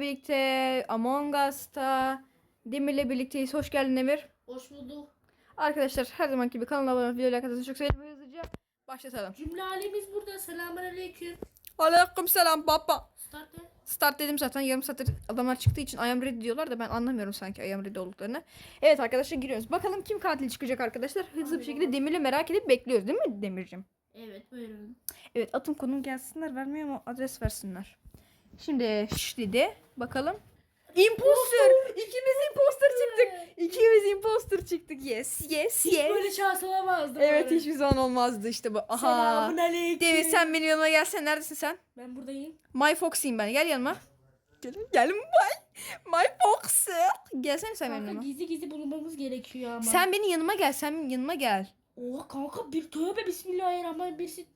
Demir'le birlikte Among Us'ta Demir'le birlikteyiz. Hoş geldin Demir. Hoş bulduk. Arkadaşlar her zaman gibi kanala abone olup videoyu like çok sevinirim. Hızlıca başlatalım. Cümle halimiz burada. Selamun aleyküm. Aleyküm selam baba. Start ne? Start dedim zaten yarım saattir adamlar çıktığı için I am ready diyorlar da ben anlamıyorum sanki I am ready olduklarını. Evet arkadaşlar giriyoruz. Bakalım kim katil çıkacak arkadaşlar. Hızlı bir şekilde Demir'le merak edip bekliyoruz değil mi Demir'cim? Evet buyurun. Evet atım konum gelsinler vermiyor mu adres versinler. Şimdi şimdi bakalım. Imposter! İkimiz imposter çıktık. İkimiz imposter çıktık. Yes yes Hiç yes. böyle şans olamazdım. Evet hiçbir zaman olmazdı işte bu. Aha. Selamun aleyküm. Demir sen benim yanıma gelsen neredesin sen? Ben buradayım. My Foxy'yim ben. Gel yanıma. Gel, gel my, my Foxy. Gelsene sen benim Kanka yanıma. gizli gizli bulunmamız gerekiyor ama. Sen benim yanıma gel. Sen benim yanıma gel. Oha kanka bir tövbe bismillahirrahmanirrahim birisi.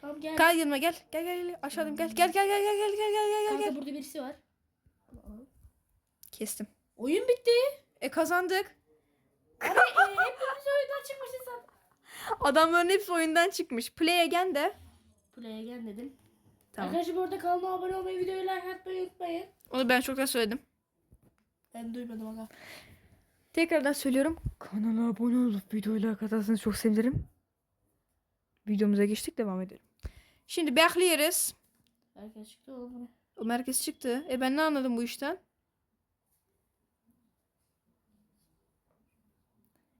Tamam gel. Gel yanıma gel. Gel gel gel. Aşağıdayım gel. Gel gel gel gel gel gel gel gel Kanka gel. burada birisi var. Kestim. Oyun bitti. E kazandık. Abi e, hepimiz oyundan çıkmışız sen. Adamların hepsi oyundan çıkmış. Play again de. Play again dedim. Tamam. Arkadaşlar bu arada kanalıma abone olmayı, videoyu like atmayı unutmayın. Onu ben çoktan söyledim. Ben duymadım aga. Tekrardan söylüyorum. Kanala abone olup videoyla katarsanız çok sevinirim. Videomuza geçtik devam edelim. Şimdi bekliyoruz. Herkes çıktı oğlum? O merkez çıktı. E ben ne anladım bu işten?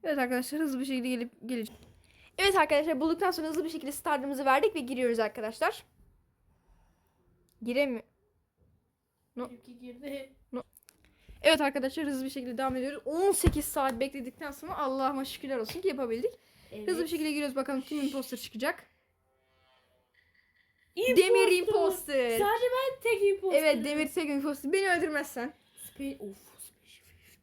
Evet arkadaşlar hızlı bir şekilde gelip geleceğim. Evet arkadaşlar bulduktan sonra hızlı bir şekilde startımızı verdik ve giriyoruz arkadaşlar. Giremiyor. Tepki girdi. Evet arkadaşlar hızlı bir şekilde devam ediyoruz. 18 saat bekledikten sonra Allah'ıma şükürler olsun ki yapabildik. Evet. Hızlı bir şekilde giriyoruz bakalım kim imposter çıkacak. Imposter. Demir imposter. Sadece ben tek imposter. Evet Demir tek imposter. Beni öldürmezsen. Spe of.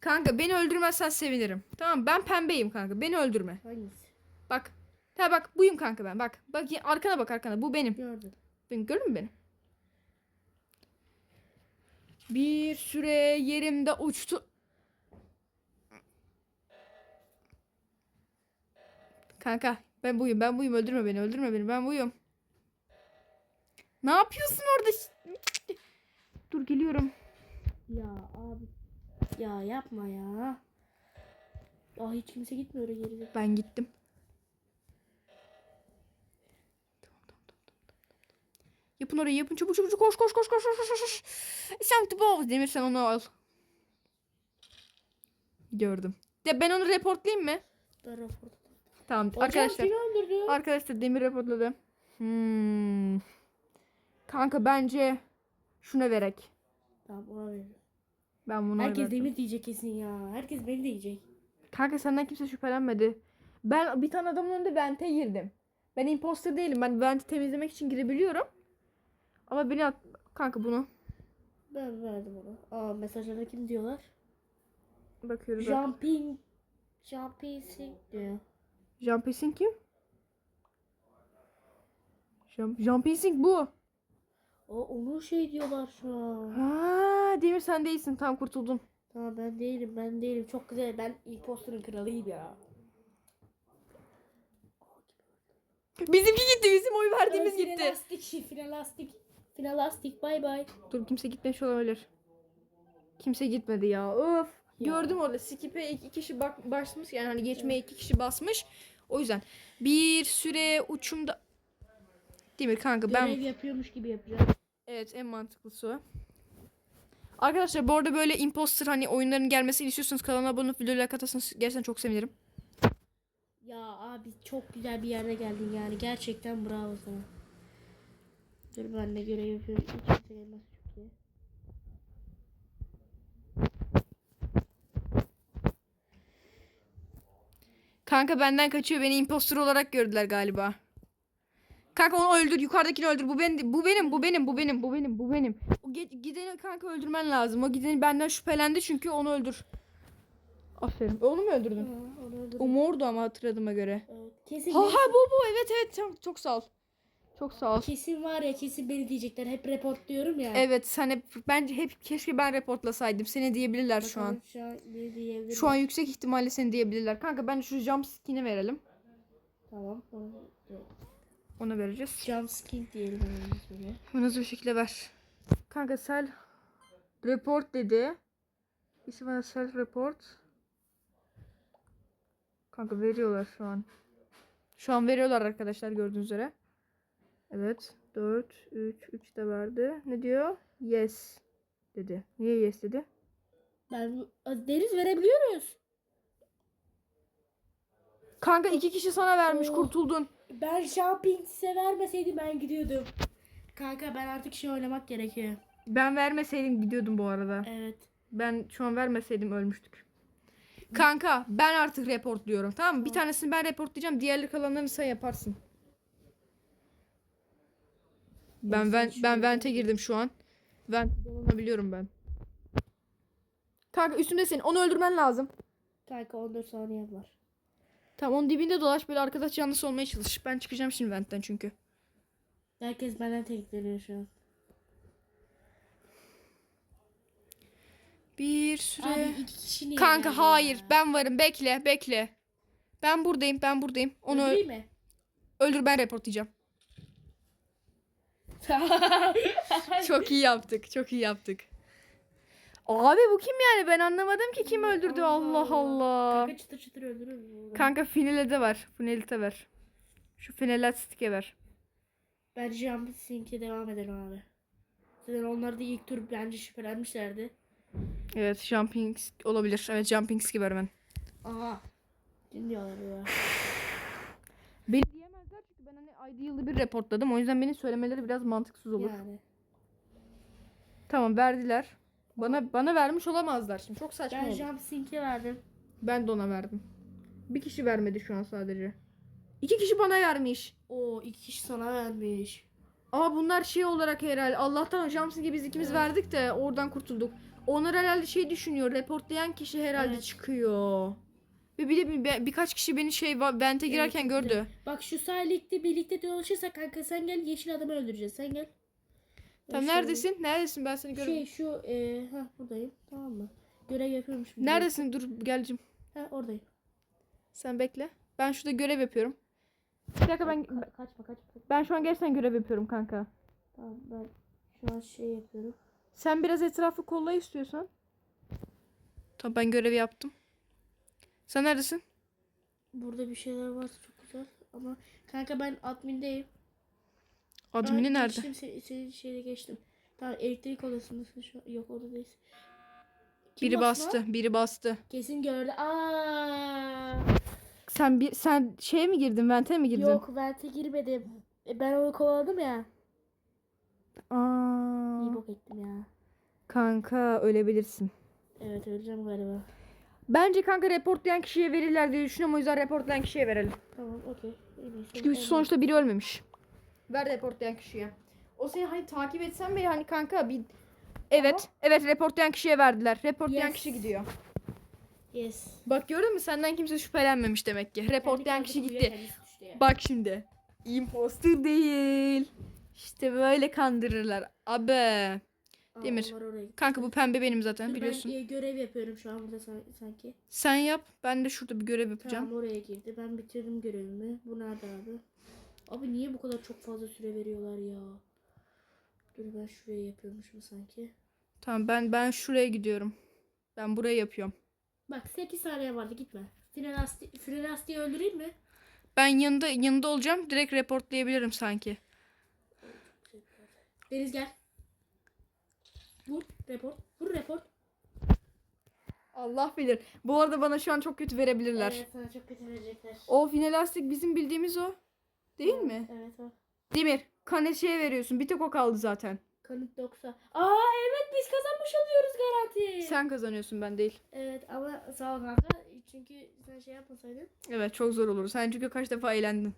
Kanka beni öldürmezsen sevinirim. Tamam ben pembeyim kanka. Beni öldürme. Hangisi? Bak. Ha bak buyum kanka ben. Bak. Bak arkana bak arkana. Bu benim. Gördüm. Ben gördün mü beni? Bir süre yerimde uçtu. Kanka ben buyum ben buyum öldürme beni öldürme beni ben buyum. Ne yapıyorsun orada? Dur geliyorum. Ya abi. Ya yapma ya. Aa hiç kimse gitmiyor oraya geri. Ben gittim. Yapın orayı yapın çabuk çabuk koş koş koş koş koş koş koş. Sen ball Demir sen onu al. Gördüm. De ben onu reportlayayım mı? Ben rapor. Tamam Hocam arkadaşlar. Arkadaşlar Demir reportladı. Hmm. Kanka bence şuna verek. Tamam ona veririm. Ben bunu Herkes demir diyecek kesin ya. Herkes beni diyecek. Kanka senden kimse şüphelenmedi. Ben bir tane adamın önünde vente girdim. Ben imposter değilim. Ben venti temizlemek için girebiliyorum. Ama beni at... Kanka bunu. Ben verdim ona. Aa mesajlarda kim diyorlar? Bakıyoruz. bak. Jumping. Jumping sing diyor. Jean Pacing kim? Jean Pacing bu. O onu şey diyorlar şu an. Ha, Demir sen değilsin. Tam kurtuldun. Tamam ben değilim ben değilim. Çok güzel. Ben imposterın kralıyım ya. Bizimki gitti. Bizim oy verdiğimiz gitti. Finalastik finalastik. Finalastik bay bay. Dur kimse gitmemiş olabilir. Kimse gitmedi ya. Öf. Ya. Gördüm orada. Skip'e iki kişi bak basmış. Yani hani geçmeye iki kişi basmış. O yüzden bir süre uçumda Demir kanka ben Görev yapıyormuş gibi yapacağım. Evet en mantıklısı o. Arkadaşlar bu arada böyle imposter hani oyunların gelmesini istiyorsanız kanala abone olup videoya like atarsanız gerçekten çok sevinirim. Ya abi çok güzel bir yerde geldin yani. Gerçekten bravo sana. Dur ben de görev yapıyorum. Hiç kimse gelmez çok iyi. Kanka benden kaçıyor. Beni imposter olarak gördüler galiba. Kanka onu öldür. Yukarıdakini öldür. Bu benim. Bu benim. Bu benim. Bu benim. Bu benim. Bu benim. O gideni kanka öldürmen lazım. O gideni benden şüphelendi çünkü onu öldür. Aferin. Onu mu öldürdün? Ha, onu öldürdüm. O mordu ama hatırladığıma göre. Evet, Kesin, Ha ha bu bu. Evet evet. Çok, çok sağ ol. Çok sağ ol. kesin var ya kesin beni diyecekler. Hep report diyorum ya. Evet sen hep bence hep keşke ben reportlasaydım. Seni diyebilirler şu an. Bakalım Şu an beni diyebilir. Şu an yüksek ihtimalle seni diyebilirler. Kanka bence şu jump skin'i verelim. Tamam. Evet. Onu vereceğiz. Jump skin diyelim ismini. Bunu bir şekilde ver. Kanka sel. Report dedi. İsmail self report. Kanka veriyorlar şu an. Şu an veriyorlar arkadaşlar gördüğünüz üzere. Evet. 4, 3, 3 de verdi. Ne diyor? Yes dedi. Niye yes dedi? Ben deniz verebiliyoruz. Kanka iki kişi sana vermiş Oo. kurtuldun. Ben shopping size vermeseydim ben gidiyordum. Kanka ben artık şey oynamak gerekiyor. Ben vermeseydim gidiyordum bu arada. Evet. Ben şu an vermeseydim ölmüştük. Kanka ben artık reportluyorum tamam mı? Bir tanesini ben reportlayacağım. Diğerleri kalanlarını sen yaparsın. Ben ben ben vente girdim şu an. Vent dolanabiliyorum ben. Kanka üstümde senin. Onu öldürmen lazım. Kanka 14 saniye var. Tamam onun dibinde dolaş böyle arkadaş canlısı olmaya çalış. Ben çıkacağım şimdi ventten çünkü. Herkes benden tekleniyor şu an. Bir süre. Abi iki kişi niye Kanka hayır ya? ben varım bekle bekle. Ben buradayım ben buradayım. Onu Öldüreyim mi? öldür ben reportlayacağım. Çok iyi yaptık. Çok iyi yaptık. Abi bu kim yani? Ben anlamadım ki kim öldürdü. Allah Allah. Kanka çıtır çıtır öldürür. Kanka Finel'e ver. Finel'e ver. Şu Finel'e ver. Bence Jump Sync'e devam edelim abi. Zaten onlar da ilk tur bence şüphelenmişlerdi. Evet jumping olabilir. Evet jumping ver ben. Aha. Dinliyorlar ya. Beni diyemezler çünkü ben hani ayda yılda bir reportladım. O yüzden beni söylemeleri biraz mantıksız olur. Yani. Tamam verdiler. Bana bana vermiş olamazlar şimdi. Çok saçma Ben oldu. Jump Sync'e verdim. Ben de ona verdim. Bir kişi vermedi şu an sadece. İki kişi bana vermiş. Oo iki kişi sana vermiş. Ama bunlar şey olarak herhalde Allah'tan Jamsing'e biz ikimiz verdik de oradan kurtulduk. Onlar herhalde şey düşünüyor. Reportlayan kişi herhalde Evet. çıkıyor. Ve bir de bir, bir- birkaç kişi beni şey vente girerken Evet, gördü. Bak şu sahillikte birlikte dolaşırsak kanka sen gel yeşil adamı öldüreceğiz. Sen gel. Tamam Şöyle- neredesin? Neredesin? Ben seni görüyorum. Şey şu e, ha buradayım. Tamam mı? Görev yapıyorum şimdi. Neredesin? Dur geleceğim. Ha oradayım. Sen bekle. Ben şurada görev yapıyorum. Bir dakika ben Ka- kaçma kaçma. ben şu an gerçekten görev yapıyorum kanka. Tamam ben şu an şey yapıyorum. Sen biraz etrafı kolla istiyorsan. Tamam ben görevi yaptım. Sen neredesin? Burada bir şeyler var çok güzel ama kanka ben admindeyim. Admini Aa, nerede? Geçtim se- senin şeyle geçtim. Tamam elektrik odasındasın şu an. Yok odadayız. Kim Biri bastı lan? bastı. Biri bastı. Kesin gördü. Aa! Sen bir sen şeye mi girdin? Vente mi girdin? Yok vente girmedim. E, ben onu kovaladım ya. Aa, İyi bok ettim ya. kanka ölebilirsin. Evet öleceğim galiba. Bence kanka reportlayan kişiye verirler diye düşünüyorum. O yüzden reportlayan kişiye verelim. Tamam okey. En iyisi. Çünkü En sonuçta biri ölmemiş. Ver reportlayan kişiye. O seni hani takip etsen bile hani kanka bir... Evet. Evet reportlayan kişiye verdiler. Reportlayan Yes. kişi gidiyor. Yes. Bak gördün mü senden kimse şüphelenmemiş demek ki. Reportlayan kişi gitti. Bak şimdi. Imposter değil. İşte böyle kandırırlar. Abi. Demir. Kanka bu pembe benim zaten Dur, biliyorsun. Ben e, görev yapıyorum şu an burada san- sanki. Sen yap. Ben de şurada bir görev yapacağım. Tamam oraya girdi. Ben bitirdim görevimi. Bu nerede abi? Abi niye bu kadar çok fazla süre veriyorlar ya? Dur ben şuraya yapıyormuşum sanki. Tamam ben ben şuraya gidiyorum. Ben burayı yapıyorum. Bak 8 saniye vardı gitme. Frenasti, Frenasti'yi öldüreyim mi? Ben yanında yanında olacağım. Direkt reportlayabilirim sanki. Deniz gel. Vur report. Vur report. Allah bilir. Bu arada bana şu an çok kötü verebilirler. Evet sana çok kötü verecekler. O finalastik bizim bildiğimiz o. Değil mi? Evet o. Demir. Kaneşeye veriyorsun. Bir tek o kaldı zaten. Kanıt 90. Aa evet biz kazanmış oluyoruz garanti. Sen kazanıyorsun ben değil. Evet ama sağ ol kanka. Çünkü sen şey yapmasaydın. Evet çok zor olur. Sen çünkü kaç defa eğlendin.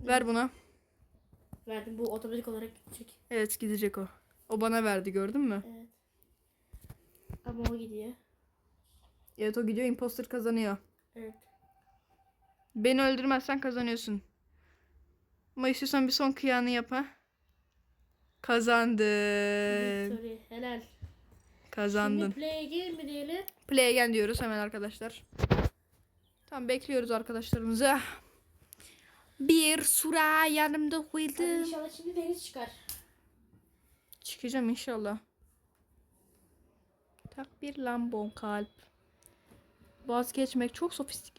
Ver buna. Verdim bu otomatik olarak gidecek. Evet gidecek o. O bana verdi gördün mü? Evet. Ama o gidiyor. Evet o gidiyor imposter kazanıyor. Evet. Beni öldürmezsen kazanıyorsun. Ama istiyorsan bir son kıyanı yap ha. Kazandın. Victory. Helal. Kazandın. Şimdi play game mi diyelim? Play again diyoruz hemen arkadaşlar. Tamam bekliyoruz arkadaşlarımızı. Bir sura yanımda Hadi koydum. inşallah şimdi deniz çıkar. Çıkacağım inşallah. Tak bir lambon kalp. Vazgeçmek çok sofistik.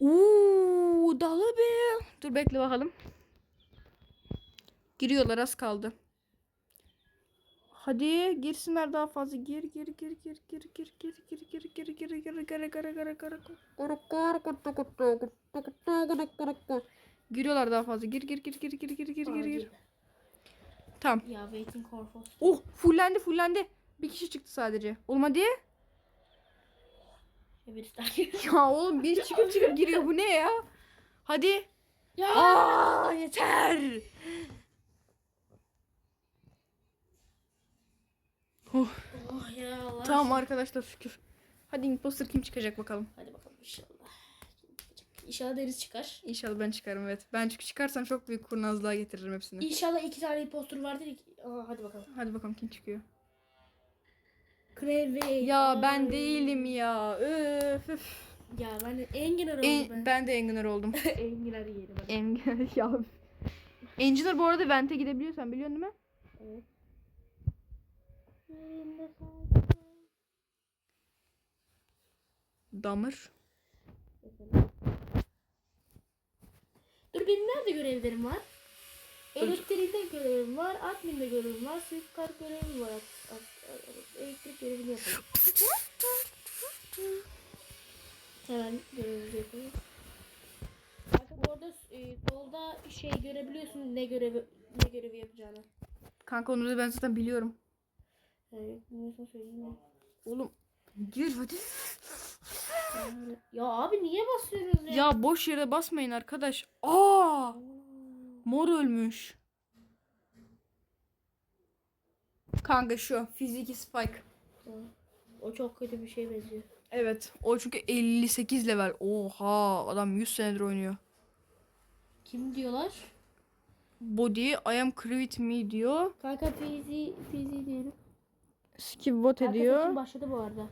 Uuu dalı be. Dur bekle bakalım. Giriyorlar az kaldı. Hadi girsinler daha fazla. Gir gir gir gir gir gir gir gir gir gir gir gir gir gir gir gir Giriyorlar daha fazla. Gir gir gir gir gir gir gir gir gir. Tamam. Ya waiting Corfos. Oh fullendi fullendi. Bir kişi çıktı sadece. Oğlum Ya oğlum bir çıkıp çıkıp giriyor. Bu ne ya? Hadi. Ya. Aa yeter. Oh, Oh ya Allah. tamam arkadaşlar şükür. Hadi imposter kim çıkacak bakalım. Hadi bakalım inşallah. İnşallah Deniz çıkar. İnşallah ben çıkarım evet. Ben çünkü çıkarsam çok büyük kurnazlığa getiririm hepsini. İnşallah iki tane impostor vardır. Aa, hadi bakalım. Hadi bakalım kim çıkıyor. Kreve. Ya ben değilim ya. Öf, öf. Ya ben de Enginar oldum En- ben. ben de Enginar oldum. Enginar yiyelim hadi. Enginar ya. Enginar bu arada vente gidebiliyorsan biliyorsun değil mi? Evet. Damır. Dur benim nerede görevlerim var? Elektrikte görevim var, adminde görevim var, safeguard görevim var. At- at- Elektrik görevini yapalım. Hemen görevimizi yapalım. Bakın orada e, solda şey görebiliyorsun ne görevi ne görevi yapacağını. Kanka onu da ben zaten biliyorum. Evet, nasıl söyleyeyim? Oğlum gir hadi. Ya abi niye basıyorsunuz ya? Ya boş yere basmayın arkadaş. Aa! Mor ölmüş. Kanka şu fiziki spike. O çok kötü bir şey benziyor. Evet. O çünkü 58 level. Oha adam 100 senedir oynuyor. Kim diyorlar? Body I am crit me diyor. Kanka fizi fizi diyelim. Skip vote ediyor. seçim başladı bu arada.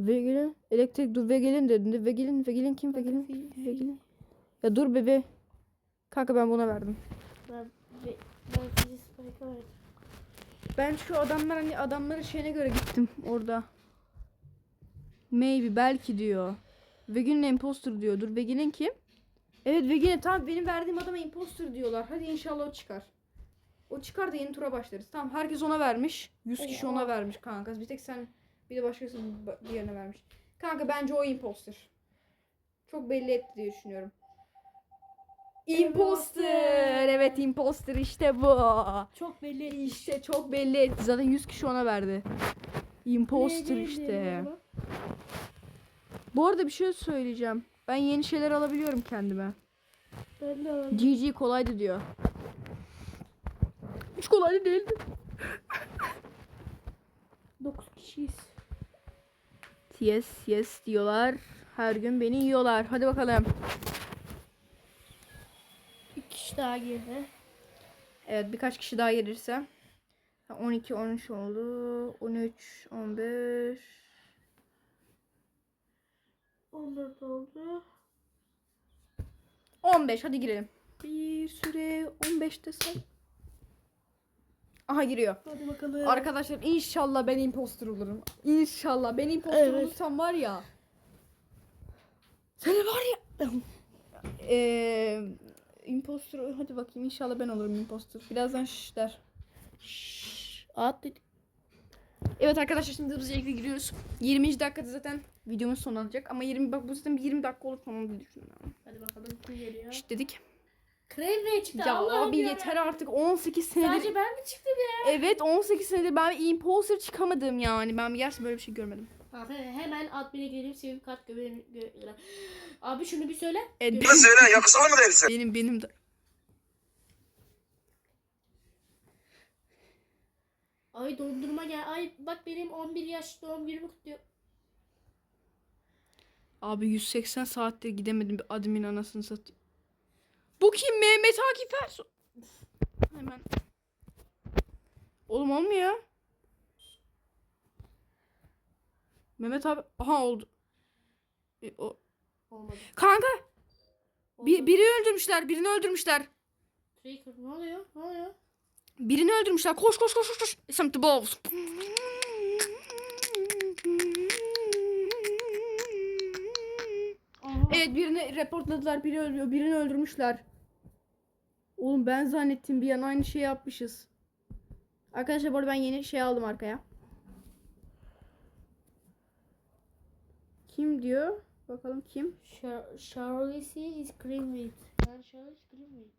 Vegelin. Elektrik dur Vegelin dedin. Vegelin Vegelin kim Kanka Vegelin? fi- Vegelin. Ya dur bebe. Kanka ben buna verdim. Ben, ve- ben fizi spike'a verdim. Ben şu adamlar hani adamların şeyine göre gittim orada. Maybe belki diyor. Vegin'in imposter diyor. Dur Vegin'in kim? Evet Vegin'in tamam benim verdiğim adama imposter diyorlar. Hadi inşallah o çıkar. O çıkar da yeni tura başlarız. Tamam herkes ona vermiş. 100 kişi ona vermiş kanka. Bir tek sen bir de başkası ba- diğerine vermiş. Kanka bence o imposter. Çok belli etti diye düşünüyorum. Imposter. Evet imposter işte bu. Çok belli. İşte çok belli etti. Zaten 100 kişi ona verdi. Imposter Ne işte. ama? Bu arada bir şey söyleyeceğim. Ben yeni şeyler alabiliyorum kendime. Ben de aldım. GG kolaydı diyor. Hiç kolaydı değildi. 9 kişiyiz. Yes yes diyorlar. Her gün beni yiyorlar. Hadi bakalım. Daha girdi. Evet birkaç kişi daha gelirse. 12 13 oldu. 13 15 14 oldu. 15 hadi girelim. Bir süre 15'te say. Aha giriyor. Hadi bakalım. Arkadaşlar inşallah ben imposter olurum. İnşallah ben imposter Evet. olursam var ya. Seni var ya. Eee imposter hadi bakayım inşallah ben olurum imposter. Birazdan şş der. At dedi. Evet arkadaşlar şimdi hızlıca giriyoruz. 20. dakikada zaten videomuz sonlanacak ama 20 bak bu zaten bir 20 dakika olur falan diye düşünüyorum. Hadi bakalım kim geliyor. Şşt dedik. Krem çıktı. Ya Allah'ım abi ya. yeter artık 18 senedir. Sadece ben mi çıktım ya? Evet 18 senedir ben imposter çıkamadım yani. Ben gerçekten böyle bir şey görmedim. Kanka hemen admin'e gidelim sevim kart göbeğini gö- Abi şunu bir söyle. Gö- benim, söyle yakışıklı mı değilsin? benim benim de. Ay dondurma gel. Ay bak benim 11 yaş doğum günümü kutluyor. Abi 180 saattir gidemedim bir admin anasını satayım. Bu kim Mehmet Akif Ersoy? Hemen. Oğlum olmuyor. Mehmet abi aha oldu. E, o. Olmadı. Kanka bir, biri öldürmüşler birini öldürmüşler. Tracker ne oluyor? Ne oluyor? Birini öldürmüşler. Koş koş koş koş. koş. Some the balls. Evet birini reportladılar. Biri ölüyor. Birini öldürmüşler. Oğlum ben zannettim bir an aynı şey yapmışız. Arkadaşlar bu arada ben yeni şey aldım arkaya. Kim diyor? Bakalım kim? Char- Charlize is Greenwich. Ben Charlize Greenwich.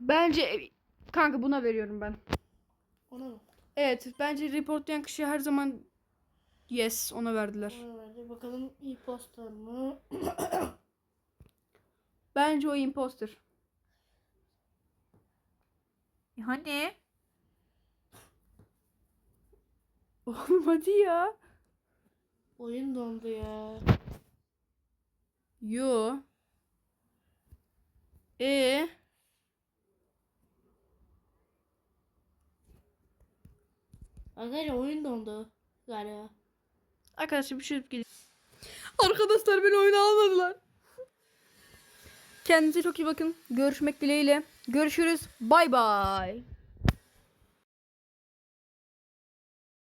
Bence kanka buna veriyorum ben. Ona mı? Evet bence reportlayan kişi her zaman yes ona verdiler. Ona verdi. Bakalım impostor mu? Bence o imposter. Hani? Oğlum hadi ya. Oyun dondu ya. Yo. E Arkadaşlar oyun dondu galiba. Arkadaşlar bir şey gelin. Arkadaşlar beni oyuna almadılar. Kendinize çok iyi bakın. Görüşmek dileğiyle. Görüşürüz. Bay bay.